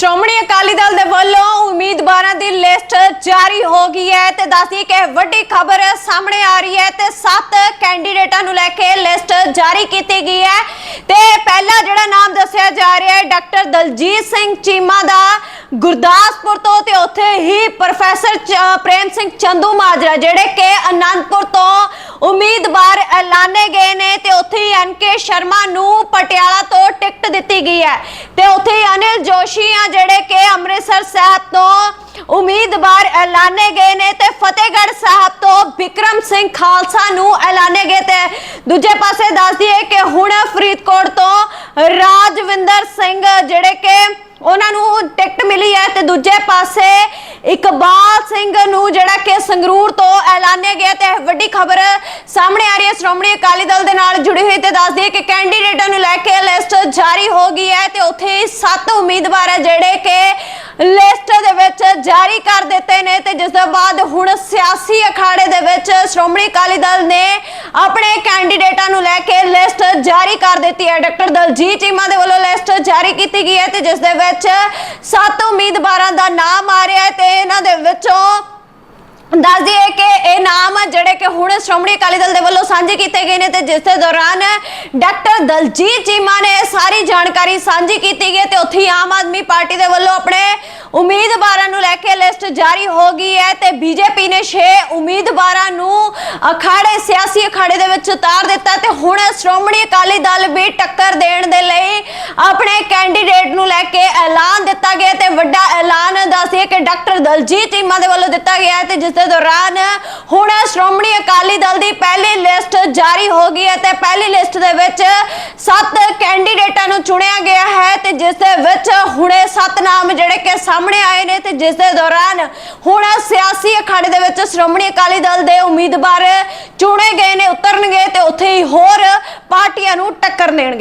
ਸ਼੍ਰੋਮਣੀ ਅਕਾਲੀ ਦਲ ਦੇ ਵੱਲੋਂ ਉਮੀਦਵਾਰਾਂ ਦੀ ਲਿਸਟ ਜਾਰੀ ਹੋ ਗਈ ਹੈ ਤੇ ਦੱਸਦੀ ਕਿ ਵੱਡੀ ਖਬਰ ਸਾਹਮਣੇ ਆ ਰਹੀ ਹੈ ਤੇ ਸੱਤ ਕੈਂਡੀਡੇਟਾਂ ਨੂੰ ਲੈ ਕੇ ਲਿਸਟ ਜਾਰੀ ਕੀਤੀ ਗਈ ਹੈ। ਤੇ ਪਹਿਲਾ ਜਿਹੜਾ ਨਾਮ ਦੱਸਿਆ ਜਾ ਰਿਹਾ ਹੈ, ਡਾਕਟਰ ਦਲਜੀਤ ਸਿੰਘ ਚੀਮਾ ਦਾ ਗੁਰਦਾਸਪੁਰ ਤੋਂ ਤੇ ਉੱਥੇ ਹੀ ਪ੍ਰੋਫੈਸਰ ਪ੍ਰੇਮ ਸਿੰਘ ਚੰਦੂ ਮਾਜਰਾ, ਜਿਹੜੇ ਕਿ ਅਨੰਦਪੁਰ ਤੋਂ ਉਮੀਦਵਾਰ ਐਲਾਨੇ ਗਏ ਨੇ ਤੇ ਉੱਥੇ ਹੀ ਐਨਕੇ ਸ਼ਰਮਾ ਨੂੰ ਪਟਿਆਲਾ ਤੋਂ ਟਿਕਟ ਦਿੱਤੀ ਗਈ ਹੈ। ਤੇ ਉੱਥੇ ਅਨਿਲ ਜੋਸ਼ੀ ਆ ਜਿਹੜੇ ਕਿ ਅੰਮ੍ਰਿਤਸਰ ਸਾਹਿਬ ਤੋਂ ਉਮੀਦਵਾਰ ਐਲਾਨੇ ਗਏ ਨੇ ਤੇ ਫਤਿਹਗੜ੍ਹ ਸਾਹਿਬ ਤੋਂ ਵਿਕਰਮ ਸਿੰਘ ਖਾਲਸਾ ਨੂੰ ਐਲਾਨੇ ਗਏ ਤੇ ਦੂਜੇ ਪਾਸੇ ਦੱਸ ਦਈਏ ਕਿ ਹੁਣ ਫਰੀਦਕੋਟ ਤੋਂ ਰਾਜਵਿੰਦਰ ਸਿੰਘ ਜਿਹੜੇ ਕਿ ਉਹਨਾਂ ਨੂੰ ਟਿਕਟ ਮਿਲੀ ਹੈ ਤੇ ਦੂਜੇ ਪਾਸੇ ਇਕਬਾਲ ਸਿੰਘ ਨੂੰ ਜਿਹੜਾ ਕਿ ਸੰਗਰੂਰ ਤੋਂ ਐਲਾਨਿਆ ਗਿਆ ਤੇ ਵੱਡੀ ਖਬਰ ਸਾਹਮਣੇ ਆ ਰਹੀ ਹੈ। ਸ਼੍ਰੋਮਣੀ ਅਕਾਲੀ ਦਲ ਦੇ ਨਾਲ ਜੁੜੀ ਹੋਈ ਤੇ ਦੱਸਦੀ ਦਈਏ ਕਿ ਕੈਂਡੀਡੇਟਾਂ ਨੂੰ ਲੈ ਕੇ ਲਿਸਟ ਜਾਰੀ ਹੋ ਗਈ ਹੈ ਤੇ ਉੱਥੇ ਸੱਤ ਉਮੀਦਵਾਰ ਹੈ ਜਿਹੜੇ ਕਿ ਲਿਸਟ ਦੇ ਵਿੱਚ ਜਾਰੀ ਕਰ ਦਿੱਤੇ ਨੇ ਤੇ ਜਿਸ ਤੋਂ ਬਾਅਦ ਹੁਣ ਸਿਆਸੀ ਅਖਾੜੇ ਦੇ ਵਿੱਚ ਸ਼੍ਰੋਮਣੀ ਅਕਾਲੀ ਦਲ ਨੇ ਆਪਣੇ ਕੈਂਡੀਡੇਟਾਂ ਨੂੰ ਲੈ ਕੇ ਲਿਸਟ ਜਾਰੀ ਕਰ ਦਿੱਤੀ ਹੈ। ਡਾਕਟਰ ਦਲਜੀਤ ਚੀਮਾ ਦੇ ਵੱਲੋਂ ਲਿਸਟ ਜਾਰੀ ਕੀਤੀ ਗਈ ਹੈ ਤੇ ਜਿਸ ਦੇ ਵਿੱਚ ਸੱਤ ਉਮੀਦਵਾਰਾਂ ਦਾ ਨਾਮ ਆ ਰਿਹਾ ਹੈ ਤੇ ਇਹਨਾਂ ਦੇ ਵਿੱਚੋਂ ਦੱਸ ਦਈਏ ਕਿ ਇਹ ਨਾਮ ਜਿਹੜੇ ਕਿ ਹੁਣ ਸ਼੍ਰੋਮਣੀ ਅਕਾਲੀ ਦਲ ਦੇ ਵੱਲੋਂ ਸਾਂਝੇ ਕੀਤੇ ਗਏ ਨੇ ਤੇ ਜਿਸ ਦੇ ਦੌਰਾਨ ਡਾਕਟਰ ਦਲਜੀਤ ਚੀਮਾ ਨੇ ਇਹ ਸਾਰੀ ਜਾਣਕਾਰੀ ਸਾਂਝੀ ਕੀਤੀ ਗਈ ਤੇ ਉੱਥੇ ਹੀ ਆਮ ਆਦਮੀ ਪਾਰਟੀ ਦੇ ਵੱਲੋਂ ਆਪਣੇ ਉਮੀਦਵਾਰਾਂ ਨੂੰ ਲੈ ਕੇ ਲਿਸਟ ਜਾਰੀ ਹੋ ਗਈ ਹੈ ਤੇ ਬੀਜੇਪੀ ਨੇ 6 ਉਮੀਦਵਾਰਾਂ ਨੂੰ ਅਖਾੜੇ, ਸਿਆਸੀ ਅਖਾੜੇ ਦੇ ਵਿੱਚ ਉਤਾਰ ਦਿੱਤਾ ਤੇ ਹੁਣ ਸ਼੍ਰੋਮਣੀ ਅਕਾਲੀ ਦਲ ਵੀ ਟੱਕਰ ਦੇਣ ਦੇ ਲਈ ਆਪਣੇ ਕੈਂਡੀਡੇਟ ਨੂੰ ਲੈ ਕੇ ਐਲਾਨ ਦਿੱਤਾ ਗਿਆ ਤੇ ਵੱਡਾ ਐਲਾਨ ਦੱਸਿਆ ਕਿ ਡਾਕਟਰ ਦਲਜੀਤ ਚੀਮਾ ਦੇ ਵੱਲੋਂ ਦਿੱਤਾ ਗਿਆ ਤੇ ਜਿਸ ਦੇ ਦੌਰਾਨ ਹੁਣ ਦਲ ਦੀ ਪਹਿਲੀ ਲਿਸਟ ਜਾਰੀ ਹੋ ਗਈ ਹੈ ਤੇ ਪਹਿਲੀ ਲਿਸਟ ਦੇ ਵਿੱਚ ਸੱਤ ਕੈਂਡੀਡੇਟਾਂ ਨੂੰ ਚੁਣਿਆ ਗਿਆ ਹੈ ਤੇ ਜਿਸ ਦੇ ਵਿੱਚ ਹੁਣੇ ਸੱਤ ਨਾਮ ਜਿਹੜੇ ਕਿ ਸਾਹਮਣੇ ਆਏ ਨੇ ਤੇ ਜਿਸ ਦੇ ਦੌਰਾਨ ਹੁਣ ਸਿਆਸੀ ਅਖਾੜੇ ਦੇ ਵਿੱਚ ਸ਼੍ਰੋਮਣੀ ਅਕਾਲੀ ਦਲ ਦੇ ਉਮੀਦਵਾਰ ਚੁਣੇ ਗਏ ਨੇ, ਉਤਰਨਗੇ ਤੇ ਉੱਥੇ ਹੀ ਹੋਰ ਪਾਰਟੀਆਂ ਨੂੰ ਟੱਕਰ ਦੇਣਗੇ।